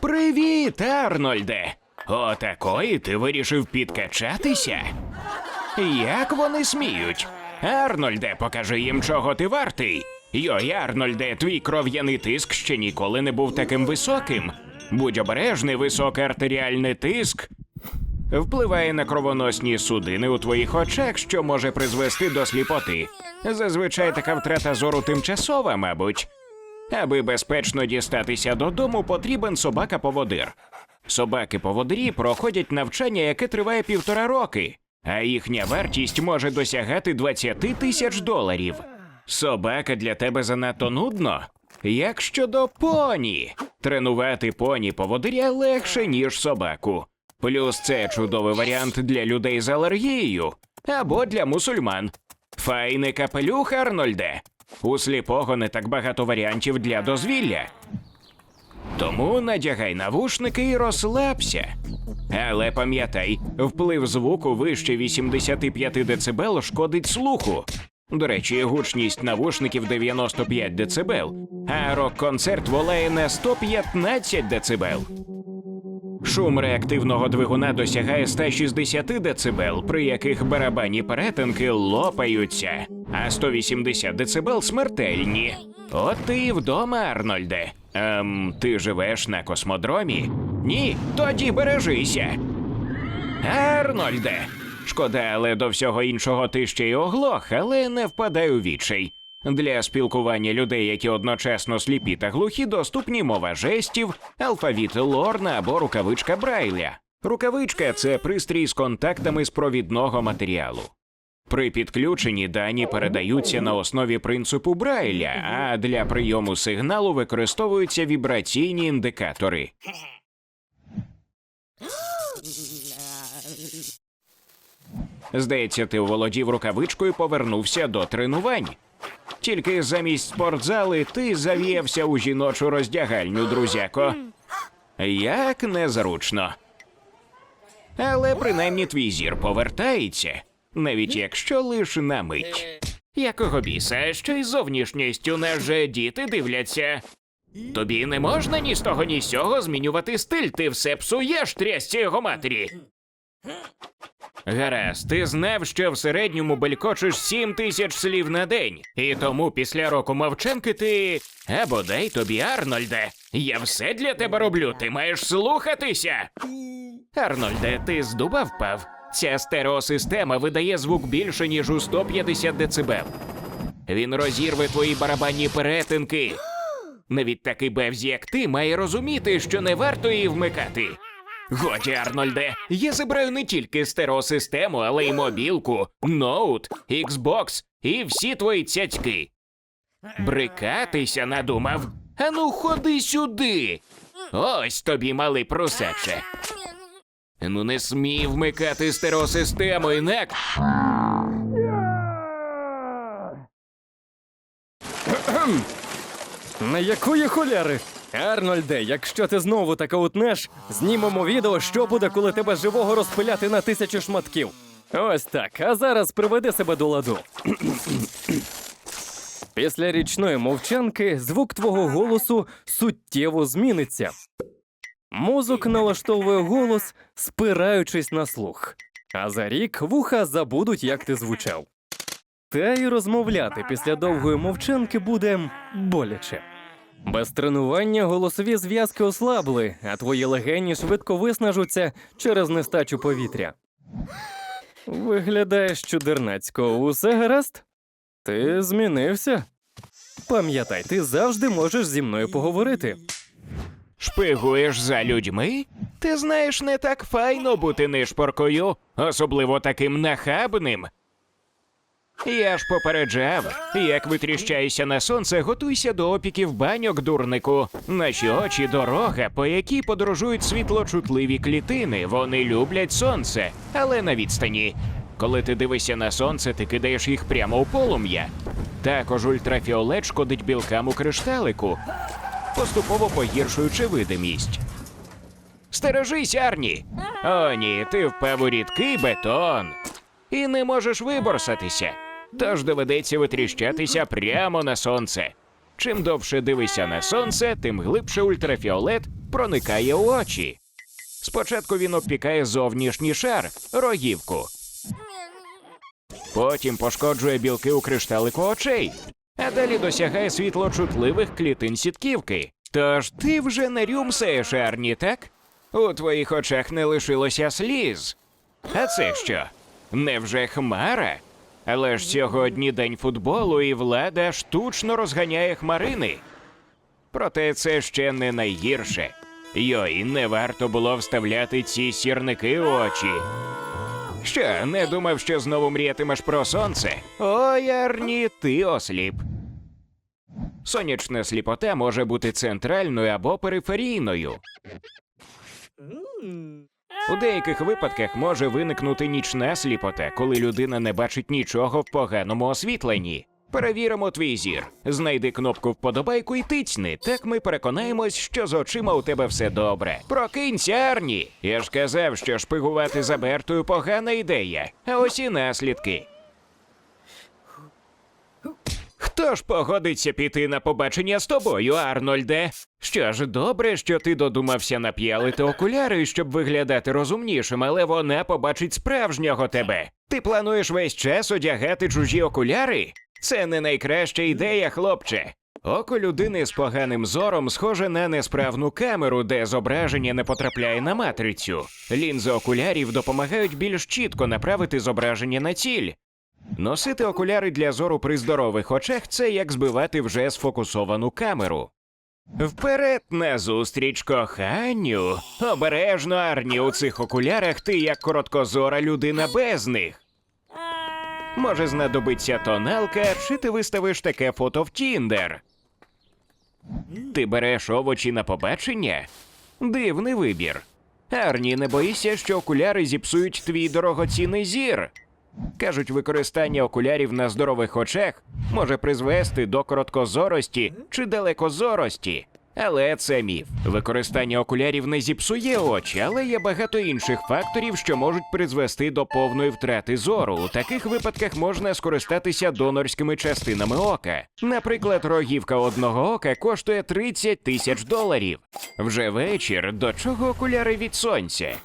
Привіт, Арнольде! Отакої ти вирішив підкачатися? Як вони сміють? Арнольде, покажи їм, чого ти вартий. Йой, Арнольде, твій кров'яний тиск ще ніколи не був таким високим. Будь обережний, високий артеріальний тиск впливає на кровоносні судини у твоїх очах, що може призвести до сліпоти. Зазвичай така втрата зору тимчасова, мабуть. Аби безпечно дістатися додому, потрібен собака-поводир. Собаки-поводирі проходять навчання, яке триває півтора роки, а їхня вартість може досягати 20 тисяч доларів. Собака для тебе занадто нудно. Як щодо поні, тренувати поні поводиря легше, ніж собаку. Плюс це чудовий варіант для людей з алергією або для мусульман. Файний капелюх, Арнольде. У сліпого не так багато варіантів для дозвілля. Тому надягай навушники і розслабся. Але пам'ятай, вплив звуку вище 85 дБ шкодить слуху. До речі, гучність навушників 95 дБ, а рок-концерт волає на 115 дБ. Шум реактивного двигуна досягає 160 дБ, при яких барабанні перетинки лопаються, а 180 дБ смертельні. От ти вдома, Арнольде. Ем, ти живеш на космодромі? Ні, тоді бережися. Арнольде. Шкода, але до всього іншого ти ще й оглох, але не впадай у відчай. Для спілкування людей, які одночасно сліпі та глухі, доступні мова жестів, алфавіт Лорна або рукавичка Брайля. Рукавичка це пристрій з контактами з провідного матеріалу. При підключенні дані передаються на основі принципу Брайля, а для прийому сигналу використовуються вібраційні індикатори. Здається, ти оволодів рукавичкою повернувся до тренувань. Тільки замість спортзали ти зав'євся у жіночу роздягальню, друзяко. Як незручно. Але принаймні твій зір повертається, навіть якщо лиш на мить. Якого біса, що й зовнішністю же діти дивляться. Тобі не можна ні з того, ні з сього змінювати стиль, ти все псуєш трясці його матері. Гаразд, ти знав, що в середньому белькочеш сім тисяч слів на день, і тому після року мовчанки ти. А бодай тобі, Арнольде, я все для тебе роблю, ти маєш слухатися. Арнольде, ти з дуба впав. Ця стереосистема видає звук більше, ніж у 150 дБ. Він розірве твої барабанні перетинки. Навіть такий бевзі, як ти, має розуміти, що не варто її вмикати. Годі, Арнольде, я забираю не тільки стереосистему, але й мобілку, ноут, Xbox і всі твої цяцьки. Брикатися надумав. Ану, ходи сюди. Ось тобі, малий просаче. Ну не смій вмикати стереосистему, інак. На якої холяри? Арнольде, якщо ти знову таке утнеш, знімемо відео, що буде, коли тебе живого розпиляти на тисячу шматків. Ось так. А зараз приведи себе до ладу. Після річної мовчанки звук твого голосу суттєво зміниться. Мозок налаштовує голос, спираючись на слух. А за рік вуха забудуть, як ти звучав. Та й розмовляти після довгої мовчанки буде боляче. Без тренування голосові зв'язки ослабли, а твої легені швидко виснажуться через нестачу повітря. Виглядаєш чудернацько, усе гаразд? Ти змінився? Пам'ятай, ти завжди можеш зі мною поговорити. Шпигуєш за людьми? Ти знаєш, не так файно бути нишпоркою, особливо таким нахабним. Я ж попереджав, як витріщаєшся на сонце, готуйся до опіків баньок, дурнику. Наші очі дорога, по якій подорожують світлочутливі клітини. Вони люблять сонце, але на відстані. Коли ти дивишся на сонце, ти кидаєш їх прямо у полум'я. Також ультрафіолет шкодить білкам у кришталику, поступово погіршуючи видимість. Стережись, Арні! О, ні, ти впав у рідкий бетон і не можеш виборсатися. Тож доведеться витріщатися прямо на сонце. Чим довше дивишся на сонце, тим глибше ультрафіолет проникає у очі. Спочатку він обпікає зовнішній шар рогівку. Потім пошкоджує білки у кришталику очей, а далі досягає світлочутливих клітин сітківки. Тож ти вже не рюмсаєш, Арні, так? У твоїх очах не лишилося сліз. А це що? Невже хмара? Але ж сьогодні день футболу, і влада штучно розганяє хмарини. Проте це ще не найгірше. Йой, не варто було вставляти ці сірники у очі. Що, не думав, що знову мріятимеш про сонце? Ой, Арні, ти осліп. Сонячна сліпота може бути центральною або периферійною. У деяких випадках може виникнути нічна сліпота, коли людина не бачить нічого в поганому освітленні. Перевіримо твій зір. Знайди кнопку вподобайку і тицьни. Так ми переконаємось, що з очима у тебе все добре. Прокинься, Арні! Я ж казав, що шпигувати за Бертою погана ідея. А ось і наслідки. Хто ж погодиться піти на побачення з тобою, Арнольде? Що ж, добре, що ти додумався нап'ялити окуляри, щоб виглядати розумнішим, але вона побачить справжнього тебе. Ти плануєш весь час одягати чужі окуляри? Це не найкраща ідея, хлопче. Око людини з поганим зором схоже на несправну камеру, де зображення не потрапляє на матрицю. Лінзи окулярів допомагають більш чітко направити зображення на ціль. Носити окуляри для зору при здорових очах це як збивати вже сфокусовану камеру. Вперед назустріч коханню. Обережно, Арні, у цих окулярах ти як короткозора людина без них. Може знадобиться тоналка, чи ти виставиш таке фото в Тіндер. Ти береш овочі на побачення? Дивний вибір. Арні, не боїшся, що окуляри зіпсують твій дорогоцінний зір. Кажуть, використання окулярів на здорових очах може призвести до короткозорості чи далекозорості. Але це міф. Використання окулярів не зіпсує очі, але є багато інших факторів, що можуть призвести до повної втрати зору. У таких випадках можна скористатися донорськими частинами ока. Наприклад, рогівка одного ока коштує 30 тисяч доларів. Вже вечір. До чого окуляри від сонця?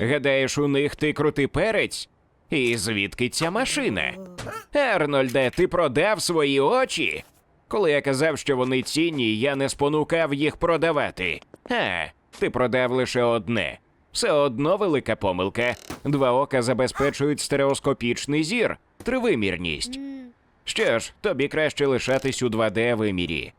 Гадаєш, у них ти крутий перець? І звідки ця машина? Арнольде, ти продав свої очі? Коли я казав, що вони цінні, я не спонукав їх продавати. А, ти продав лише одне. Все одно велика помилка. Два ока забезпечують стереоскопічний зір, тривимірність. Що ж, тобі краще лишатись у 2D вимірі.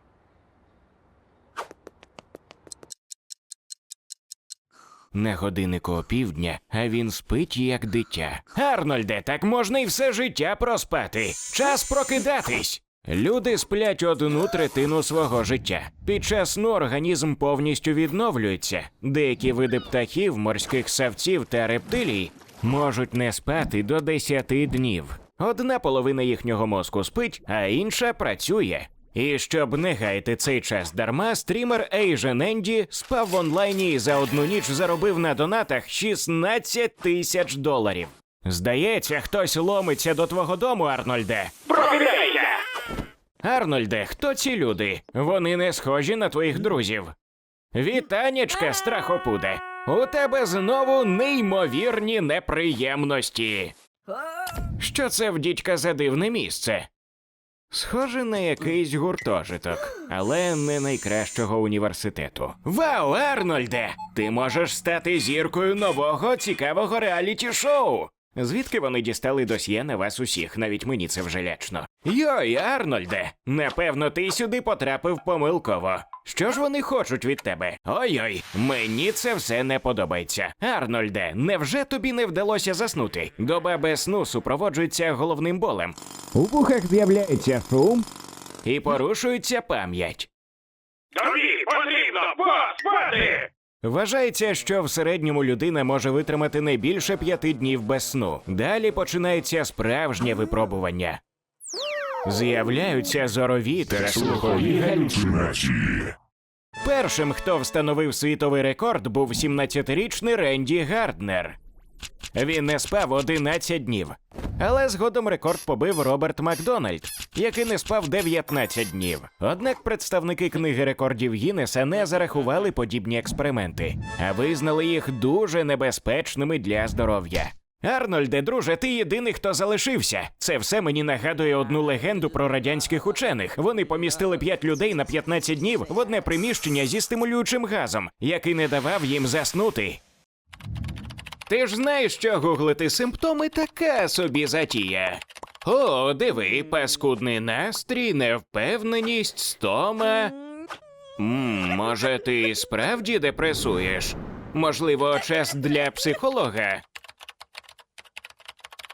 На годиннику опівдня, а він спить як дитя. Арнольде, так можна і все життя проспати. Час прокидатись. Люди сплять одну третину свого життя. Під час сну організм повністю відновлюється. Деякі види птахів, морських савців та рептилій можуть не спати до 10 днів. Одна половина їхнього мозку спить, а інша працює. І щоб не гаяти цей час дарма, стрімер Asian Andy спав в онлайні і за одну ніч заробив на донатах 16 тисяч доларів. Здається, хтось ломиться до твого дому, Арнольде. Прокидайся! Арнольде, хто ці люди? Вони не схожі на твоїх друзів. Вітанечка, страхопуде. У тебе знову неймовірні неприємності. Що це в дідька за дивне місце? Схоже на якийсь гуртожиток, але не найкращого університету. Вау, Арнольде! Ти можеш стати зіркою нового цікавого реаліті-шоу. Звідки вони дістали досьє на вас усіх? Навіть мені це вже лячно. Йой, Арнольде, напевно, ти сюди потрапив помилково. Що ж вони хочуть від тебе? Ой-ой, мені це все не подобається. Арнольде, невже тобі не вдалося заснути? Доба без сну супроводжується головним болем. У вухах з'являється шум, І порушується пам'ять. Тобі потрібно поспати! Вважається, що в середньому людина може витримати не більше п'яти днів без сну. Далі починається справжнє випробування. З'являються зорові та слухові галюцинації. Першим, хто встановив світовий рекорд, був 17-річний Ренді Гарднер. Він не спав 11 днів. Але згодом рекорд побив Роберт Макдональд, який не спав 19 днів. Однак представники книги рекордів Гіннеса не зарахували подібні експерименти, а визнали їх дуже небезпечними для здоров'я. Арнольде, друже, ти єдиний, хто залишився. Це все мені нагадує одну легенду про радянських учених. Вони помістили п'ять людей на 15 днів в одне приміщення зі стимулюючим газом, який не давав їм заснути. Ти ж знаєш, що гуглити симптоми така собі затія. О, диви, паскудний настрій, невпевненість, стома. М, може, ти справді депресуєш? Можливо, час для психолога.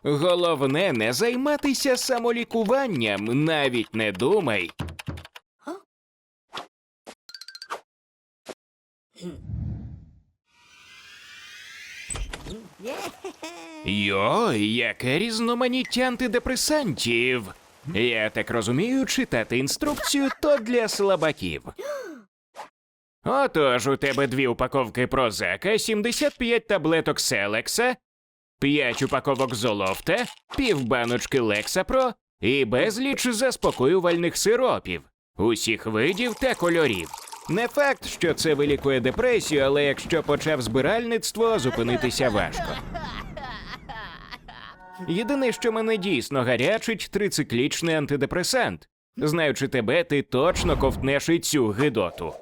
Головне не займатися самолікуванням, навіть не думай. Йой, яке різноманіття антидепресантів. Я так розумію, читати інструкцію то для слабаків. Отож, у тебе дві упаковки прозака, 75 таблеток Селекса, 5 упаковок Золофта, півбаночки Лексапро і безліч заспокоювальних сиропів, усіх видів та кольорів. Не факт, що це вилікує депресію, але якщо почав збиральництво, зупинитися важко. Єдине, що мене дійсно гарячить, трициклічний антидепресант. Знаючи тебе, ти точно ковтнеш і цю гидоту.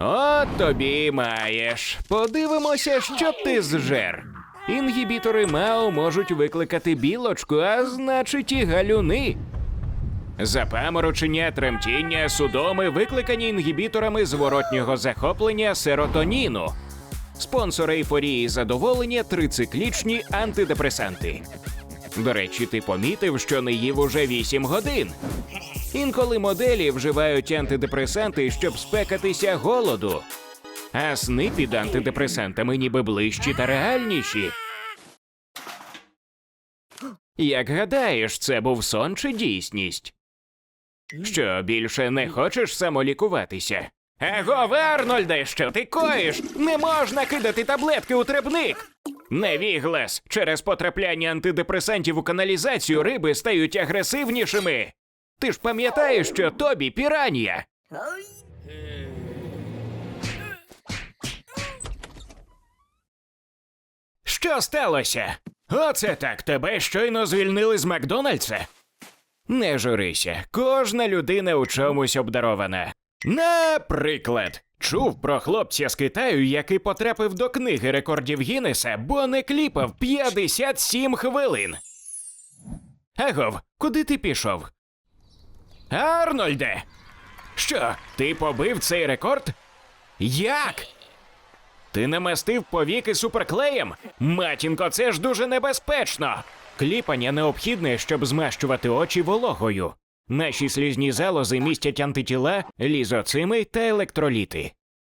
От тобі маєш. Подивимося, що ти зжер. Інгібітори МАО можуть викликати білочку, а значить і галюни. Запаморочення, тремтіння, судоми викликані інгібіторами зворотнього захоплення серотоніну. Спонсори ейфорії задоволення трициклічні антидепресанти. До речі, ти помітив, що не їв уже 8 годин. Інколи моделі вживають антидепресанти, щоб спекатися голоду. А сни під антидепресантами ніби ближчі та реальніші. Як гадаєш, це був сон чи дійсність? Що більше не хочеш самолікуватися? Его, Арнольде, що ти коїш? Не можна кидати таблетки у требник. Невіглас, через потрапляння антидепресантів у каналізацію риби стають агресивнішими. Ти ж пам'ятаєш, що тобі піранія. Що сталося? Оце так тебе щойно звільнили з Макдональдса? Не журися, кожна людина у чомусь обдарована. Наприклад, чув про хлопця з Китаю, який потрапив до книги рекордів Гіннеса, бо не кліпав 57 хвилин. Агов, куди ти пішов? Арнольде! Що, ти побив цей рекорд? Як? Ти намастив повіки суперклеєм? Матінко, це ж дуже небезпечно. Кліпання необхідне, щоб змащувати очі вологою. Наші слізні залози містять антитіла, лізоцими та електроліти.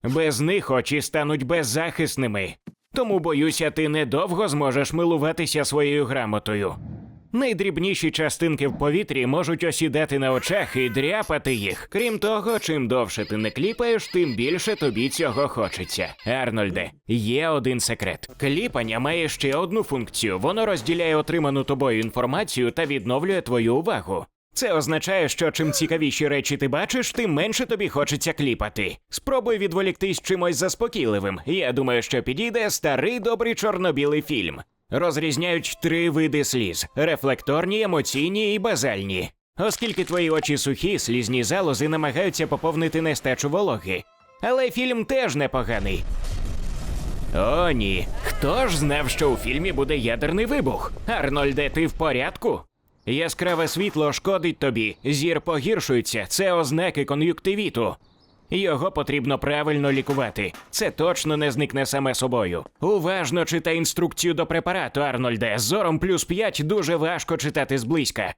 Без них очі стануть беззахисними. Тому боюся, ти недовго зможеш милуватися своєю грамотою. Найдрібніші частинки в повітрі можуть осідати на очах і дряпати їх. Крім того, чим довше ти не кліпаєш, тим більше тобі цього хочеться. Арнольде, є один секрет. Кліпання має ще одну функцію: воно розділяє отриману тобою інформацію та відновлює твою увагу. Це означає, що чим цікавіші речі ти бачиш, тим менше тобі хочеться кліпати. Спробуй відволіктись чимось заспокійливим. Я думаю, що підійде старий добрий чорно-білий фільм. Розрізняють три види сліз: рефлекторні, емоційні і базальні. Оскільки твої очі сухі, слізні залози намагаються поповнити нестачу вологи. Але фільм теж непоганий. О, ні. Хто ж знав, що у фільмі буде ядерний вибух? Арнольде, ти в порядку? Яскраве світло шкодить тобі, зір погіршується, це ознаки кон'юктивіту. Його потрібно правильно лікувати. Це точно не зникне саме собою. Уважно читай інструкцію до препарату, Арнольде. Зором плюс 5 дуже важко читати зблизька.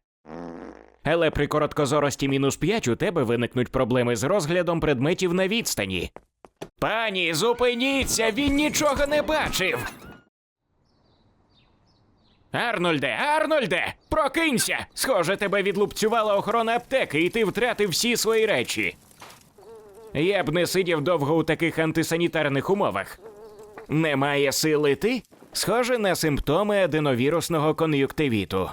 Але при короткозорості мінус 5 у тебе виникнуть проблеми з розглядом предметів на відстані. Пані, зупиніться! Він нічого не бачив. Арнольде, Арнольде, прокинься! Схоже, тебе відлупцювала охорона аптеки, і ти втратив всі свої речі. Я б не сидів довго у таких антисанітарних умовах. Немає сили ти? Схоже на симптоми аденовірусного кон'юктивіту.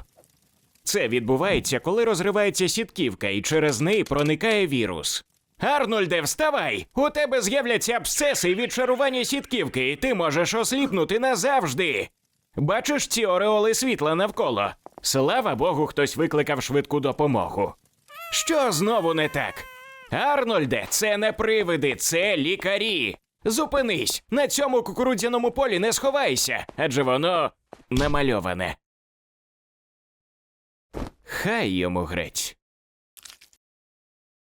Це відбувається, коли розривається сітківка і через неї проникає вірус. Арнольде, вставай! У тебе з'являться абсцеси від шарування сітківки, і ти можеш осліпнути назавжди. Бачиш ці ореоли світла навколо? Слава Богу, хтось викликав швидку допомогу. Що знову не так? Арнольде, це не привиди, це лікарі. Зупинись! На цьому кукурудзяному полі не сховайся, адже воно намальоване. Хай йому грець.